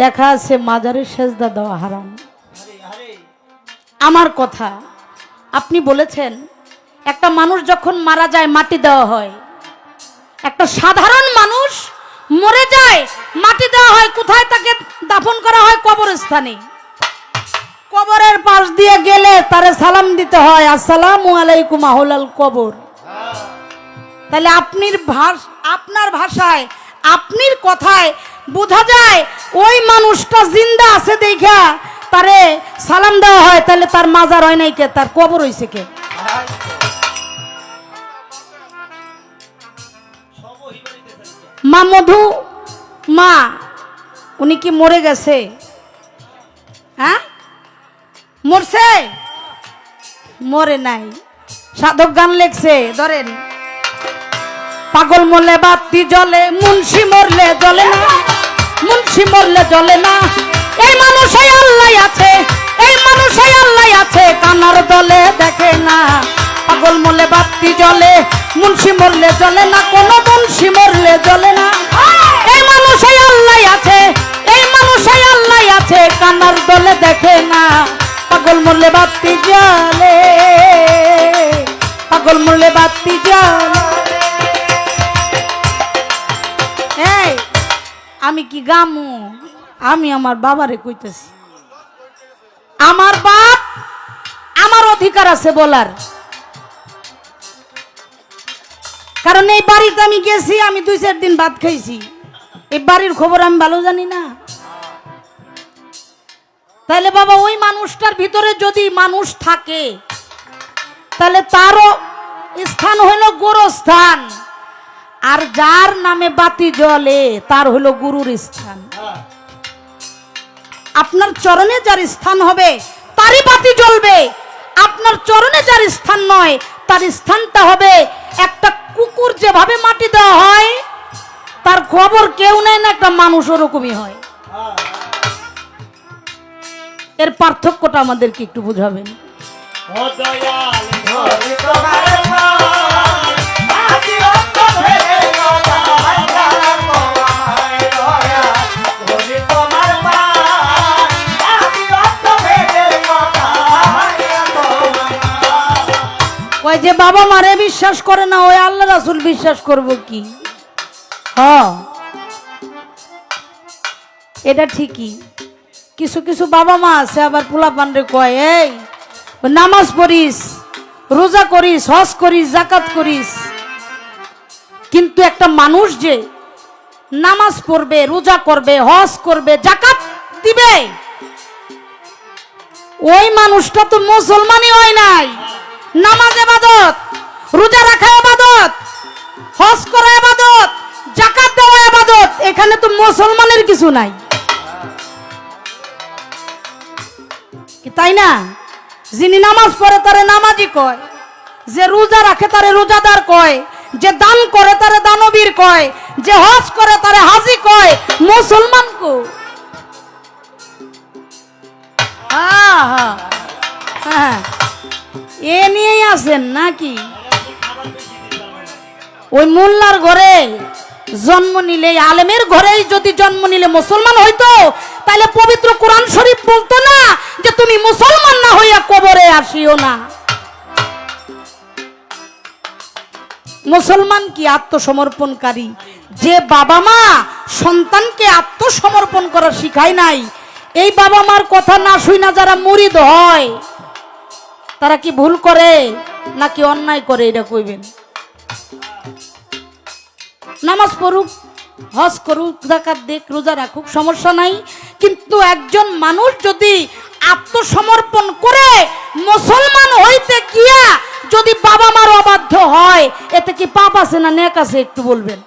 লেখা আছে মাজারের সেজদা দেওয়া হারাম। আমার কথা, আপনি বলেছেন, একটা মানুষ যখন মারা যায়, মাটি দেওয়া হয়। একটা সাধারণ মানুষ মরে যায়, মাটি দেওয়া হয়, কোথায় তাকে দাফন করা হয়? কবরস্থানে। কবরের পাশ দিয়ে গেলে তারে সালাম দিতে হয়, আসসালামু আলাইকুম, আহলাল কবর। তাহলে আপনির ভাষ, আপনার ভাষায়, আপনির কথায় বোঝা যায় ওই মানুষটা জিন্দা আছে দেখা, তারে সালাম দেওয়া হয়, তাহলে তার মাজার হয় নাই কে? তার কবর হইছে কে? মা মধু, মা, উনি কি মরে গেছে? হ্যাঁ? মরছে? মরে নাই। সাধক গান লেখছে, ধরেন। পাগল মরলে বাতি জলে মুন্সি মরলে জলে না। মুন্সি মরলে জ্বলে না। এই মানুষই আল্লাহ আছে, এই মানুষই আল্লাহ আছে, কানার দলে দেখে না। পাগল মরলে বাতি জ্বলে মুন্সি মরলে জ্বলে না, কোনো মুন্সি মরলে জ্বলে না। এই মানুষই আল্লাহ আছে, এই মানুষই আল্লাহ আছে, কানার দলে দেখে না। পাগল মরলে বাতি জ্বলে, পাগল মরলে বাতি জ্বলে। আমি কি গামু? আমি আমার বাবারে কইতেছি। আমার বাপ আমার অধিকার আছে বলার। কারণ এই বাড়িতে আমি গেছি, আমি দুই চার দিন ভাত খাইছি। এই বাড়ির খবর আমি ভালো জানি না। তাহলে বাবা, ওই মানুষটার ভিতরে যদি মানুষ থাকে তাহলে তারও স্থান হইল গোরস্থান। আর যার নামে বাতি জ্বলে, তার হলো গুরুর স্থান। আপনার চরণে যার স্থান হবে, তারই বাতি জ্বলবে। আপনার চরণে যার স্থান নয়, তার স্থানটা হবে একটা কুকুর যেভাবে মাটি দেওয়া হয়, তার খবর কেউ নেয় না, একটা মানুষ ওরকমই হয়। এর পার্থক্যটা আমাদেরকে একটু বুঝাবেন। ওই যে বাবা মারে বিশ্বাস করে না, ওই আল্লাহ রাসুল বিশ্বাস করব কি? হ। এটা ঠিকই। কিছু কিছু বাবা মা আছে, আবার পোলা পান্ডে কয়, এই, নামাজ পড়িস, রোজা করিস, হজ করিস জাকাত করিস। কিন্তু একটা মানুষ যে নামাজ পড়বে, রোজা করবে, হজ করবে জাকাত দিবে, ওই মানুষটা তো মুসলমানই হয় নাই। নামাজ এবাদত রোজা রাখা এবাদত হজ করা এবাদত জাকাত দেওয়া এবাদত এখানে তো মুসলমানের কিছু নাই। তাই না? যিনি নামাজ পড়ে তারে নামাজি কয়, যে রোজা রাখে তারে রোজাদার কয়, যে দান করে তারে দানবীর কয়, যে হজ করে তারে হাজি কয়, মুসলমান কো? হ্যাঁ হ্যাঁ হ্যাঁ। এ নিয়েই আছেন নাকি? ওই মোল্লার ঘরে জন্ম নিলে, আলেমের ঘরেই যদি জন্ম নিলে মুসলমান হইতো তাহলে পবিত্র কোরআন শরীফ বলতো না যে তুমি মুসলমান না হইয়া কবরে আসিও না। মুসলমান কি আত্মসমর্পণকারী? যে বাবা মা সন্তানকে আত্মসমর্পণ করা শিখায় নাই, এই বাবা মার কথা না শুই না যারা মুরিদ হয়। তারা কি ভুল করে নাকি অন্যায় করে, এটা কইবেন। নামাজ পড়ুক, হজ করুক, জাকাত দেখ রোজা রাখুক, সমস্যা নাই। কিন্তু একজন মানুষ যদি আত্মসমর্পণ করে মুসলমান হইতে গিয়া যদি বাবা মার অবাধ্য হয়, এতে কি পাপ আছে না নেক আছে, একটু বলবেন?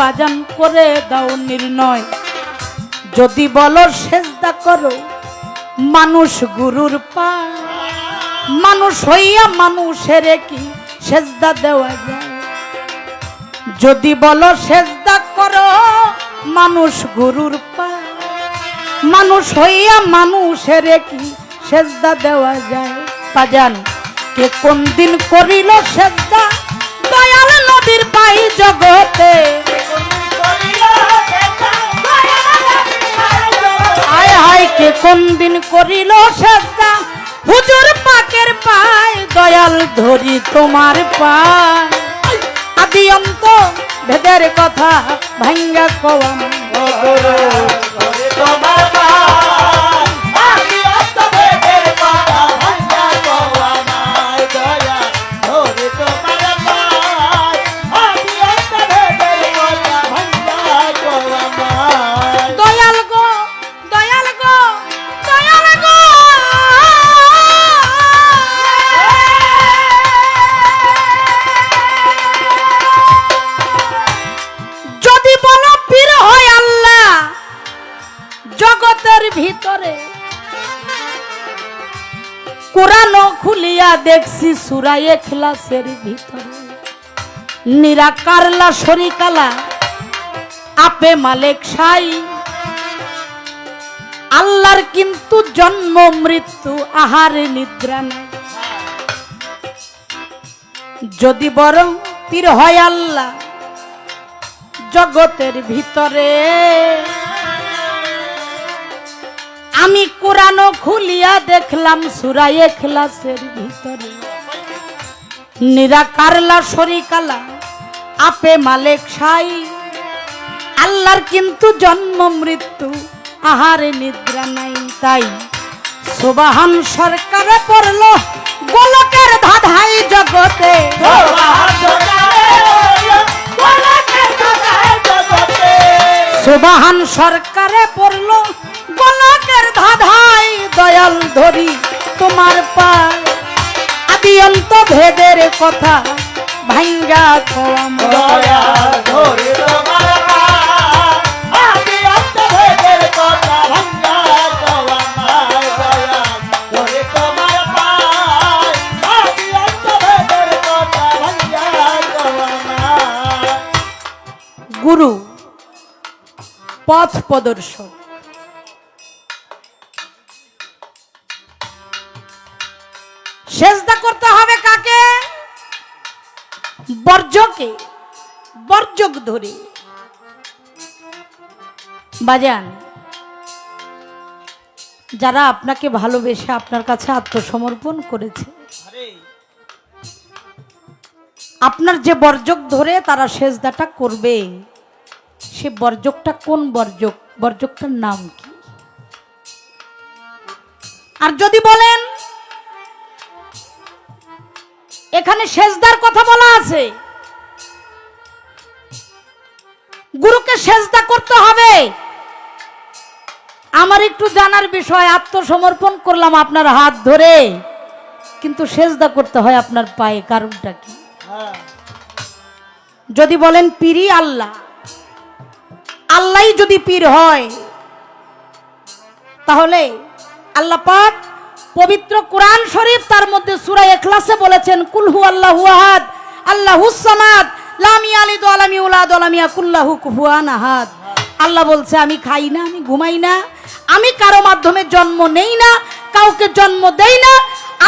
বাজান করে দাও নির্ণয়। যদি বলো সেজদা করো, মানুষ গুরুর পা মানুষ হইয়া মানুষের কি সেজদা দেওয়া যায়। যদি বলো সেজদা করো, মানুষ গুরুর পা মানুষ হইয়া মানুষের কি সেজদা দেওয়া যায়। বাজান, কে কোন দিন করিল সেজদা? দয়াল নদীর পাই জগতে। কে কোন দিন করিল সেজদা হুজুর পাকের পায় দয়াল ধরি তোমার পায়। আদি অন্ত ভেদের কথা ভাঙ্গা কওয়া তোমার জগতের ভিতরে। কোরআন খুলিয়া দেখছি সুরায়ে খ্লাসের ভিতরে। নিরাকারলা সরিকালা আপে মালেক সাই। আল্লাহর কিন্তু জন্ম, মৃত্যু, আহার, নিদ্রা নাই। যদি বরং পীর হয় আল্লাহ, জগতের ভিতরে। আমি কোরআন খুলিয়া দেখলাম সুরায়ে খেলাসের ভিতরে। নিরাকারলা শরিকালা আপে মালেক সাই। আল্লাহর কিন্তু জন্ম মৃত্যু আহারে নিদ্রা নাই তাই। সুবাহান সরকারে পড়ল গোলকের ধাধাই জগতে। সুবাহান সরকারে পড়ল গোলকের ধাধাই দয়াল ধরি তোমার পায় আদি অন্ত ভেদের কথা ভাঙ্গা কম পায় আমি অন্তরের সেজদা করতে হবে কাকে? বর্জকে বর্জক ধরে। বাজান যারা আপনাকে ভালোবেসে আপনার কাছে আত্মসমর্পণ করেছে আপনার যে বর্জক ধরে তারা সেজদাটা করবে সে বর্জকটা কোন বর্জক বর্জকটার নাম কি? আর যদি বলেন এখানে সেজদার কথা বলা আছে। গুরুকে সেজদা করতে হবে। আমার একটু জানার বিষয় আত্মসমর্পণ করলাম আপনার হাত ধরে। কিন্তু সেজদা করতে হয় আপনার পায়ে কারণটা কি? হ্যাঁ। যদি বলেন পীরই আল্লাহ আল্লাহই যদি পীর হয় তাহলে আল্লাহ পাক পবিত্র কোরআন শরীফ, তার মধ্যে সূরা এখলাসে বলেছেন, কুলহু আল্লাহু আহাদ আল্লাহুস সামাদ, লাম ইয়ালিদ ওয়া লাম ইউলাদ ওয়া লাম ইয়াকুল লাহু কুফুয়ান আহাদ। আল্লাহ বলছে, আমি খাই না, আমি ঘুমাই না, আমি কারও মাধ্যমে জন্ম নেই না, কাউকে জন্ম দেই না,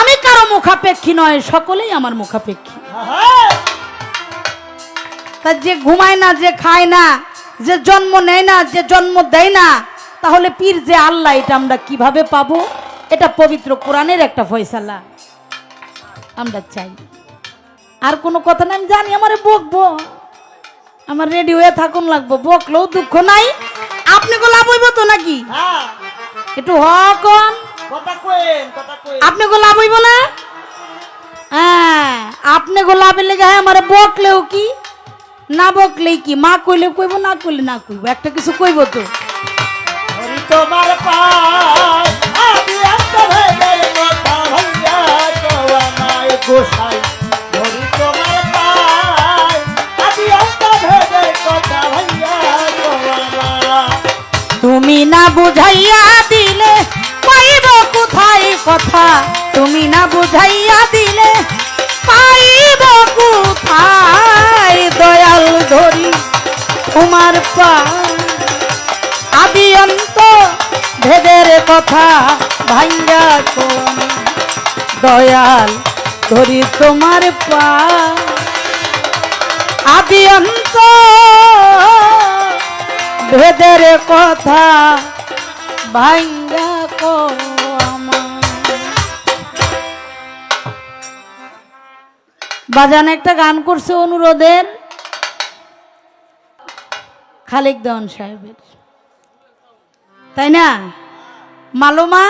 আমি কারও মুখাপেক্ষী নয়, সকলেই আমার মুখাপেক্ষী। তা যে ঘুমায় না, যে খায় না, যে জন্ম নেয় না, যে জন্ম দেয় না, তাহলে পীর যে আল্লাহ, এটা আমরা কীভাবে পাবো? এটা পবিত্র কোরআনের একটা ফয়সালা। আমরা চাই। আর কোনো কথা না আমি জানি আমার বকবো। আমার রেডি হয়ে থাকুন লাগবো। বকলেও দুঃখ নাই। আপনি গো লাভ হইব তো নাকি? হ্যাঁ। একটু হকন আপনি গো লাভ হইব না? হ্যাঁ আপনি গো লাভের লেগে হ্যাঁ আমার বকলেও কি? না বকলেই কি? মা কইলে কইব না কইলে না কইব। একটা কিছু কইব তো। তোমার পায় তুমি না বুঝাইয়া দিলে, পাইব কোথায় কথা? তুমি না বুঝাইয়া দিলে, পাইব কোথায় দয়াল ধরি তোমার পা? আদি অন্ত ভেদের কথা ভাইয়া দয়াল ধরি তোমার পা। আদি অন্ত ভেদের কথা ভাঙ্গা কো বাজান একটা গান করছে অনুরোধের। খালেক দেওয়ান সাহেবের। তাই না? মালুমা?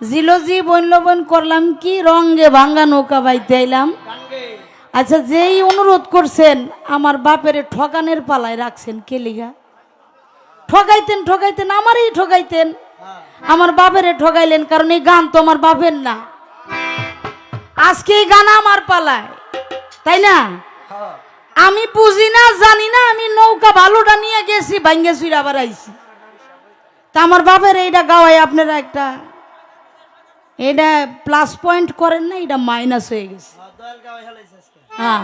জিলোজি বইন করলাম কি রঙ্গে ভাঙ্গা নৌকা বাইতে আইলাম। আচ্ছা যেই অনুরোধ করছেন আমার বাপের ঠকানের পালায় রাখছেন কেলিগা ঠকাইতেন ঠকাইতেন আমারই ঠকাইতেন হ্যাঁ। আমার বাপেরে ঠকাইলেন কারণ এই গান তো আমার বাপের না। আজকে এই গান আমার পালায় তাই না? হ্যাঁ। আমি বুঝি না জানি না আমি নৌকা ভালোটা নিয়ে গেছি ভাঙ্গে আবার আইছি তা আমার বাপের এইটা গাওয়াই আপনারা একটা এটা প্লাস পয়েন্ট করেন না এটা মাইনাস হয়ে গেছে। হ্যাঁ,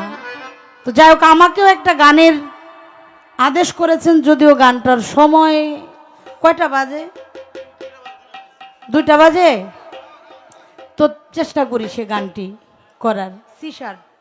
তো যাই হোক আমাকেও একটা গানের আদেশ করেছেন যদিও গানটার সময় কয়টা বাজে? দুইটা বাজে? তো চেষ্টা করি সে গানটি করার। C sharp